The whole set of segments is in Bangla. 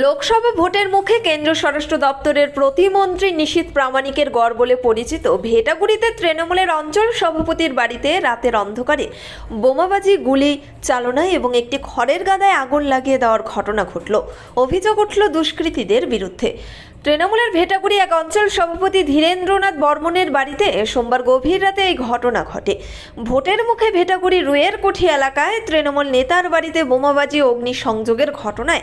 লোকসভা ভোটের মুখে কেন্দ্র স্বরাষ্ট্র দপ্তরের প্রতিমন্ত্রী নিশীত প্রামাণিকের গড় বলে পরিচিত ভেটাগুড়িতে তৃণমূলের অঞ্চল সভাপতির বাড়িতে রাতের অন্ধকারে বোমাবাজি, গুলি চালনা এবং একটি খড়ের গাদায় আগুন লাগিয়ে দেওয়ার ঘটনা ঘটল। অভিযোগ উঠল দুষ্কৃতীদের বিরুদ্ধে। তৃণমূলের ভেটাগুড়ি এক অঞ্চল সভাপতি ধীরেন্দ্রনাথ বর্মনের বাড়িতে সোমবার গভীর রাতে এই ঘটনা ঘটে। ভোটের মুখে ভেটাগুড়ি রুয়ের কোঠি এলাকায় তৃণমূল নেতার বাড়িতে বোমাবাজি ও অগ্নিসংযোগের ঘটনায়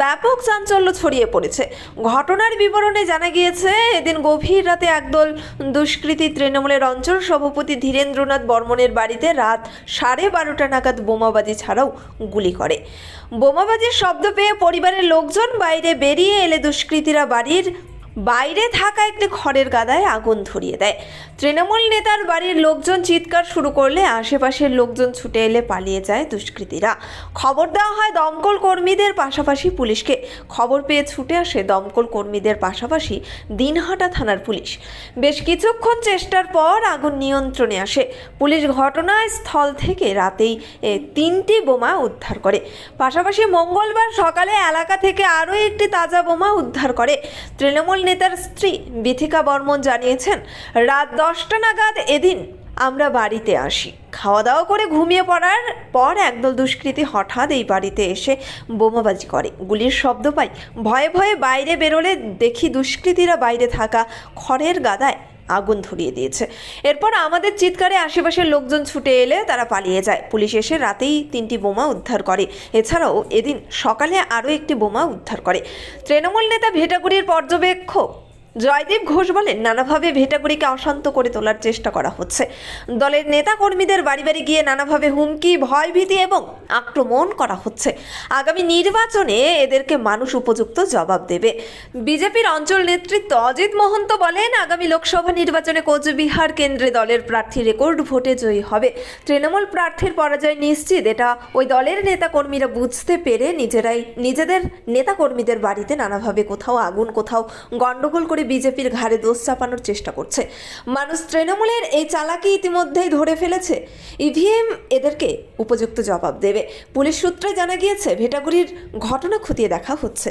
ব্যাপক চাঞ্চল্য ছড়িয়ে পড়েছে। ঘটনার বিবরণে জানা গিয়েছে, এদিন গভীর রাতে একদল দুষ্কৃতী তৃণমূলের অঞ্চল সভাপতি ধীরেন্দ্রনাথ বর্মনের বাড়িতে রাত সাড়ে বারোটা নাগাদ বোমাবাজি ছাড়াও গুলি করে। বোমাবাজির শব্দ পেয়ে পরিবারের লোকজন বাইরে বেরিয়ে এলে দুষ্কৃতীরা বাড়ির বাইরে থাকা একটি খড়ের গাদায় আগুন ধরিয়ে দেয়। তৃণমূল নেতার বাড়ির লোকজন চিৎকার শুরু করলে আশেপাশের লোকজন ছুটে এলে পালিয়ে যায় দুষ্কৃতীরা। খবর দেওয়া হয় দমকল কর্মীদের পাশাপাশি পুলিশকে। খবর পেয়ে ছুটে আসে দমকল কর্মীদের পাশাপাশি দিনহাটা থানার পুলিশ। বেশ কিছুক্ষণ চেষ্টার পর আগুন নিয়ন্ত্রণে আসে। পুলিশ ঘটনাস্থল থেকে রাতেই তিনটি বোমা উদ্ধার করে। পাশাপাশি মঙ্গলবার সকালে এলাকা থেকে আরও একটি তাজা বোমা উদ্ধার করে। তৃণমূল নেতার স্ত্রী বিথিকা বর্মন জানিয়েছেন, রাত দশটা নাগাদ এদিন আমরা বাড়িতে আসি। খাওয়া দাওয়া করে ঘুমিয়ে পড়ার পর একদল দুষ্কৃতী হঠাৎ এই বাড়িতে এসে বোমাবাজি করে। গুলির শব্দ পাই, ভয়ে ভয়ে বাইরে বেরোলে দেখি দুষ্কৃতীরা বাইরে থাকা খড়ের গাদায় আগুন ধরিয়ে দিয়েছে। এরপর আমাদের চিৎকারে আশেপাশের লোকজন ছুটে এলে তারা পালিয়ে যায়। পুলিশ এসে রাতেই তিনটি বোমা উদ্ধার করে। এছাড়াও এদিন সকালে আরও একটি বোমা উদ্ধার করে। তৃণমূল নেতা ভেটাগুড়ির পর্যবেক্ষক জয়দীপ ঘোষ বলেন, নানাভাবে ভেটাগুড়িকে অশান্ত করে তোলার চেষ্টা করা হচ্ছে। দলের নেতা কর্মীদের বাড়ি বাড়ি গিয়ে নানাভাবে হুমকি, ভয়ভীতি এবং আক্রমণ করা হচ্ছে। আগামী নির্বাচনে এদেরকে মানুষ উপযুক্ত জবাব দেবে। বিজেপির অঞ্চল নেতৃত্ব অজিত মহন্ত বলেন, আগামী লোকসভা নির্বাচনে কোচবিহার কেন্দ্রে দলের প্রার্থী রেকর্ড ভোটে জয়ী হবে। তৃণমূল প্রার্থীর পরাজয় নিশ্চিত, এটা ওই দলের নেতাকর্মীরা বুঝতে পেরে নিজেরাই নিজেদের নেতাকর্মীদের বাড়িতে নানাভাবে কোথাও আগুন, কোথাও গণ্ডগোল করে বিজেপির ঘাড়ে দোষ চাপানোর চেষ্টা করছে। মানুষ তৃণমূলের এই চালাকি ইতিমধ্যেই ধরে ফেলেছে। ইভিএম এদেরকে উপযুক্ত জবাব দেবে। পুলিশ সূত্রে জানা গিয়েছে ভেটাগুড়ির ঘটনা খতিয়ে দেখা হচ্ছে।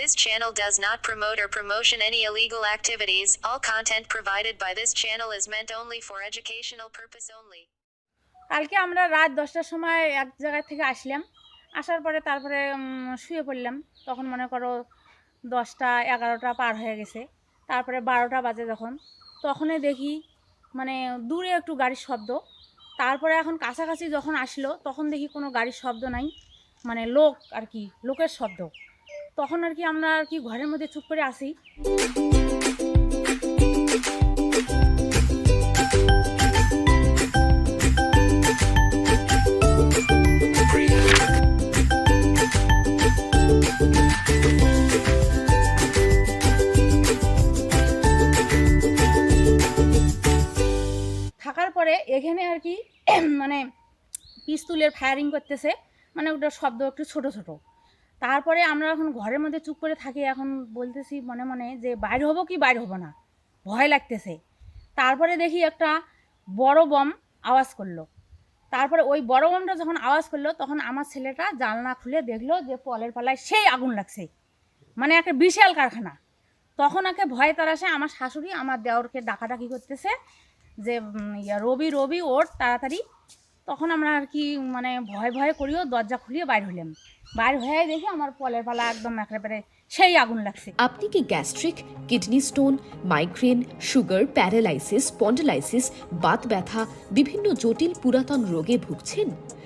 This channel does not promote or promotion any illegal activities. All content provided by this channel is meant only for educational purpose only. কালকে আমরা রাত দশটার সময় এক জায়গা থেকে আসলাম। আসার পরে তারপরে শুয়ে পড়লাম। তখন মনে করো দশটা, এগারোটা পার হয়ে গেছে। তারপরে বারোটা বাজে যখন। তখনই দেখি মানে দূরে একটু গাড়ির শব্দ। তারপরে এখন কাছাকাছি যখন আসলো, তখন দেখি কোনো গাড়ির শব্দ নাই। মানে লোক আর কি, লোকের শব্দ। তখন আর কি আমরা আর কি ঘরের মধ্যে চুপ করে আসি মানে পিস্তুলের ফায়ারিং করতেছে। মানে ওটার শব্দ একটু ছোট ছোট। তারপরে আমরা এখন ঘরের মধ্যে চুপ করে থাকি, এখন বলতেছি মনে মনে যে, বাইর হব কি বাইর হব না? ভয় লাগতেছে। তারপরে দেখি একটা বড় বম আওয়াজ করল। তারপরে ওই বড় বমটা যখন আওয়াজ করল, তখন আমার ছেলেটা জানলা খুলে দেখল যে, পলের পালায় সেই আগুন লাগছে। মানে একটা বিশাল কারখানা। তখন একে ভয় তারাসে আমার শাশুড়ি আমার দেওরকে ডাকাডাকি করতেছে। যে রবি রবি ওর তাড়াতাড়ি। তখন আমরা আর কি মানে ভয় ভয় করিও, দরজা খুলিয়ে বাইর হইলাম। বাইর হয়ে দেখি আমার পলের পালা একদম একেবারে সেই আগুন লাগছে। আপনি কি gastric, kidney stone, migraine, sugar, paralysis spondylosis Baat ব্যথা, বিভিন্ন জটিল পুরাতন রোগে ভুগছেন?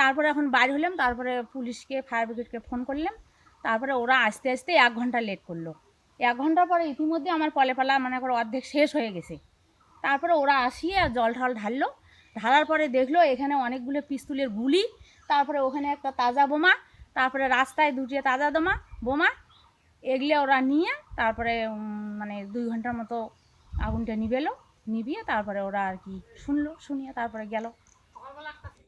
তারপরে এখন বাইর হলাম, তারপরে পুলিশকে ফায়ার ব্রিগেডকে ফোন করলাম। তারপরে ওরা আস্তে আস্তে এক ঘণ্টা লেট করল। এক ঘণ্টা পরে ইতিমধ্যে আমার পলেপালা মানে করে অর্ধেক শেষ হয়ে গেছে। তারপরে ওরা আসিয়ে আর জল ঢাল ঢাললো। ঢালার পরে দেখল এখানে অনেকগুলো পিস্তুলের গুলি। তারপরে ওখানে একটা তাজা বোমা, তারপরে রাস্তায় দুটি তাজা বোমা বোমা। এগলে ওরা নিয়ে তারপরে মানে দুই ঘণ্টার মতো আগুনটা নিবেলো, নিবিয়ে তারপরে ওরা আর কি শুনলো, শুনিয়ে তারপরে গেল।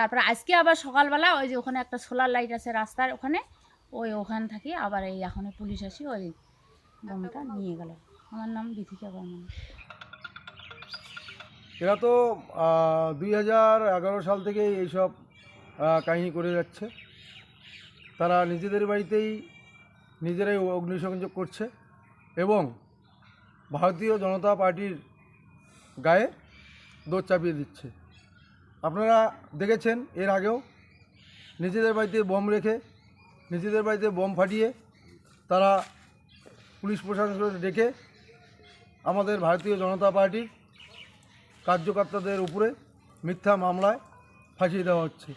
তারপরে আজকে আবার সকালবেলা ওই যে ওখানে একটা সোলার লাইট আছে রাস্তার ওখানে, ওই ওখান থেকে আবার এই এখন পুলিশ আসি ওই বোমটা নিয়ে গেল। আমার নাম বিথিকা বর্মন এরা তো দুই হাজার এগারো সাল থেকে এইসব কাহিনী করে যাচ্ছে। তারা নিজেদের বাড়িতেই নিজেরাই অগ্নিসংযোগ করছে এবং ভারতীয় জনতা পার্টির গায়ে দোষ চাপিয়ে দিচ্ছে। আপনারা দেখেছেন এর আগেও নিজেদের বাড়িতে বম রেখে, নিজেদের বাড়িতে বম ফাটিয়ে তারা পুলিশ প্রশাসনকে ডেকে আমাদের ভারতীয় জনতা পার্টির কার্যকর্তাদের উপরে মিথ্যা মামলায় ফাঁসিয়ে দেওয়া হচ্ছে।